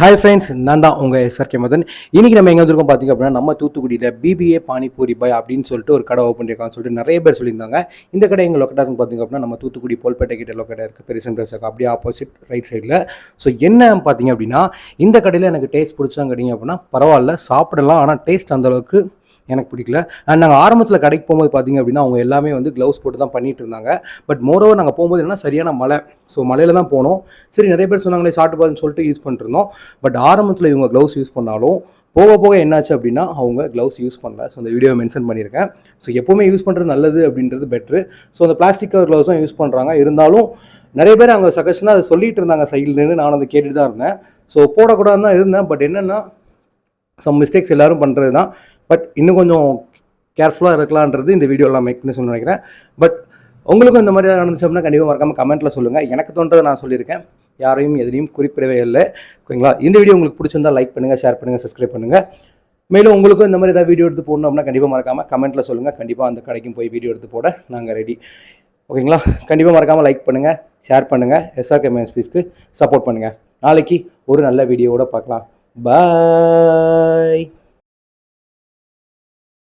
Hi friends நான் தான் உங்கள் எஸ்ஆர்கே மதன். இன்றைக்கி நம்ம எங்கே வந்திருக்கோம் பார்த்தீங்க அப்படின்னா நம்ம தூத்துக்குடியில் பிபிஏ பானிபூரி பாய் அப்படின்னு சொல்லிட்டு ஒரு கடை ஓப்பன் பண்ணியிருக்கான்னு சொல்லிட்டு நிறைய பேர் சொல்லியிருந்தாங்க. இந்த கடை எங்கள் லொக்கேட்டாக இருக்குன்னு பார்த்தீங்க அப்படின்னா நம்ம தூத்துக்குடி போல்பேட்டை கிட்ட லொக்கேட்டாக இருக்குது பெருசன் பேசுக்கு அப்படியே ஆப்போசிட் ரைட் சைடில் ஸோ என்ன பார்த்தீங்க அப்படின்னா இந்த கடையில் எனக்கு டேஸ்ட் பிடிச்சாங்க கேட்டிங்க அப்படின்னா பரவாயில்ல சாப்பிடலாம். ஆனால் டேஸ்ட் அந்தளவுக்கு எனக்கு பிடிக்கல. அண்ட் நாங்கள் ஆரம்பத்தில் கடைக்கு போகும்போது பார்த்தீங்க அப்படின்னா அவங்க எல்லாமே வந்து க்ளவுஸ் போட்டு தான் பண்ணிட்டு இருந்தாங்க. பட் மோரோவர் நாங்கள் போகும்போது என்ன சரியான மழை. ஸோ மலையில் தான் போனோம். சரி நிறைய பேர் சொன்னாங்களே சாப்பிட்டு பாதுன்னு சொல்லிட்டு யூஸ் பண்ணிருந்தோம் பட் ஆரம்பத்தில் இவங்க க்ளவுஸ் யூஸ் பண்ணாலும் போக போக என்னாச்சு அப்படின்னா அவங்க க்ளவுஸ் யூஸ் பண்ணல. ஸோ அந்த வீடியோ மென்ஷன் பண்ணியிருக்கேன். ஸோ எப்போவுமே யூஸ் பண்ணுறது நல்லது அப்படின்றது பெட்ரு ஸோ அந்த பிளாஸ்டிக் கவர் க்ளவுஸும் யூஸ் பண்ணுறாங்க இருந்தாலும் நிறைய பேர் அவங்க சஜஷனாக அதை சொல்லிட்டு இருந்தாங்க சைடில் நான் அதை கேட்டுட்டு தான் இருந்தேன். ஸோ போடக்கூடாதுன்னு தான் இருந்தேன். பட் என்னென்னா சம் மிஸ்டேக்ஸ் எல்லாரும் பண்ணுறது தான் பட் இன்னும் கொஞ்சம் கேர்ஃபுல்லாக இருக்கலான்றது இந்த வீடியோலாம் மேக் பண்ணி சொல்லி நினைக்கிறேன். பட் உங்களுக்கும் இந்த மாதிரி நடந்துச்சு அப்படின்னா கண்டிப்பாக மறக்காமல் கமெண்ட்டில் சொல்லுங்கள் எனக்கு தோன்றதை நான் சொல்லியிருக்கேன். யாரையும் எதிரையும் குறிப்பிடவே இல்லை. ஓகேங்களா? இந்த வீடியோ உங்களுக்கு பிடிச்சிருந்தா லைக் பண்ணுங்கள் ஷேர் பண்ணுங்கள் சப்ஸ்கிரைப் பண்ணுங்கள் மேலும் உங்களுக்கும் இந்த மாதிரி ஏதாவது வீடியோ எடுத்து போடணும் அப்படின்னா கண்டிப்பாக மறக்காமல் கமெண்ட்டில் சொல்லுங்கள் கண்டிப்பாக அந்த கடைக்கும் போய் வீடியோ எடுத்து போட நாங்கள் ரெடி ஓகேங்களா? கண்டிப்பாக மறக்காமல் லைக் பண்ணுங்கள் ஷேர் பண்ணுங்கள் எஸ்ஆர்கே மேன்ஸ்பீஸ்க்கு சப்போர்ட் பண்ணுங்கள் நாளைக்கு ஒரு நல்ல வீடியோவோட பார்க்கலாம். பாய்